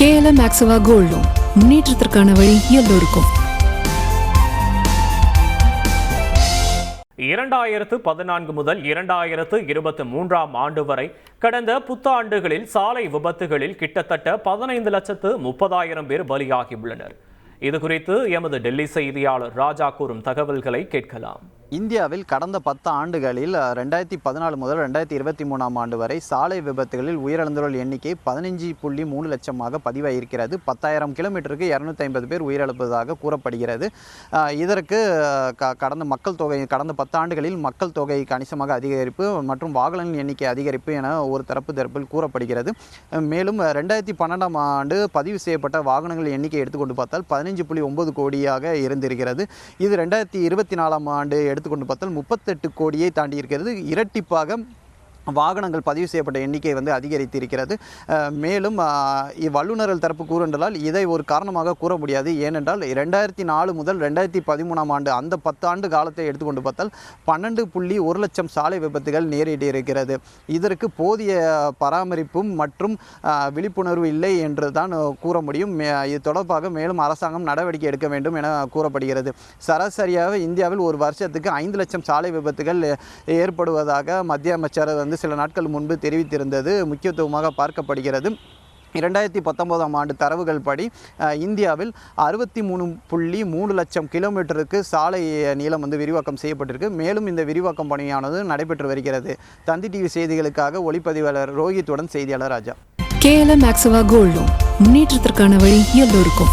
KLM ஆக்சுவா gold loan முன்னேற்றத்திற்கான வழி எல்லோருக்கும். இரண்டாயிரத்து பதினான்கு முதல் இரண்டாயிரத்து இருபத்தி மூன்றாம் ஆண்டு வரை கடந்த புத்தாண்டுகளில் சாலை விபத்துகளில் கிட்டத்தட்ட பதினைந்து லட்சத்து முப்பதாயிரம் பேர் பலியாகியுள்ளனர். இது குறித்து எமது டெல்லி செய்தியாளர் ராஜா கூறும் தகவல்களை கேட்கலாம். இந்தியாவில் கடந்த பத்து ஆண்டுகளில் ரெண்டாயிரத்தி பதினாலு முதல் ரெண்டாயிரத்தி இருபத்தி மூணாம் ஆண்டு வரை சாலை விபத்துகளில் உயிரிழந்தோர் எண்ணிக்கை பதினஞ்சு புள்ளி மூணு லட்சமாக பதிவாகியிருக்கிறது பத்தாயிரம் கிலோமீட்டருக்கு இரநூத்தி ஐம்பது பேர் உயிரிழப்பதாக கூறப்படுகிறது. இதற்கு க- கடந்த மக்கள் தொகை கடந்த பத்து ஆண்டுகளில் மக்கள் தொகை கணிசமாக அதிகரிப்பு மற்றும் வாகனங்களின் எண்ணிக்கை அதிகரிப்பு என ஒரு தரப்பு தரப்பில் கூறப்படுகிறது. மேலும் ரெண்டாயிரத்தி பன்னெண்டாம் ஆண்டு பதிவு செய்யப்பட்ட வாகனங்கள் எண்ணிக்கை எடுத்துக்கொண்டு பார்த்தால் பதினஞ்சு புள்ளி ஒன்பது கோடியாக இருந்திருக்கிறது. இது ரெண்டாயிரத்தி இருபத்தி நாலாம் ஆண்டு எடுத்து எடுத்துக்கொண்டு பார்த்தால் முப்பத்தெட்டு கோடியை தாண்டி இருக்கிறது. இரட்டிப்பாக வாகனங்கள் பதிவு செய்யப்பட்ட எண்ணிக்கை வந்து அதிகரித்திருக்கிறது. இருக்கிறது மேலும் அஹ், வல்லுநர்கள் தரப்பு கூறுண்டலால் இதை ஒரு காரணமாக கூற முடியாது. ஏனென்றால் ரெண்டாயிரத்தி நாலு முதல் ரெண்டாயிரத்தி பதிமூணாம் ஆண்டு அந்த பத்தாண்டு காலத்தை எடுத்துக்கொண்டு பார்த்தால் பன்னெண்டு புள்ளி ஒரு லட்சம் சாலை விபத்துகள் நேரிட்டு இருக்கிறது. இதற்கு போதிய பராமரிப்பும் மற்றும் விழிப்புணர்வு இல்லை என்று தான் கூற முடியும். மே- இது தொடர்பாக மேலும் அரசாங்கம் நடவடிக்கை எடுக்க வேண்டும் என கூறப்படுகிறது. சராசரியாக இந்தியாவில் ஒரு வருஷத்துக்கு ஐந்து லட்சம் சாலை விபத்துகள் ஏற்படுவதாக மத்திய அமைச்சர் வந்து சில நாட்கள் முன்பு தெரிவித்திருந்தது. முக்கியத்துவமாக பார்க்கப்படுகிறது. இரண்டாயிரத்தி பத்தொன்பதாம் ஆண்டு தரவுகள் படி இந்தியாவில் அறுபத்தி மூணு புள்ளி மூணு லட்சம் கிலோமீட்டருக்கு சாலை நீளம் வந்து விரிவாக்கம் செய்யப்பட்டிருக்கு. மேலும் இந்த விரிவாக்கம் பணியானது நடைபெற்று வருகிறது. தந்தி டிவி செய்திகளுக்காக ஒளிப்பதிவாளர் ரோஹித்துடன் செய்தியாளர் ராஜா. கேஎல்எம் மேக்ஸிவா கோல்டு முன்னேற்றத்திற்கான வழி எல்லோருக்கும்.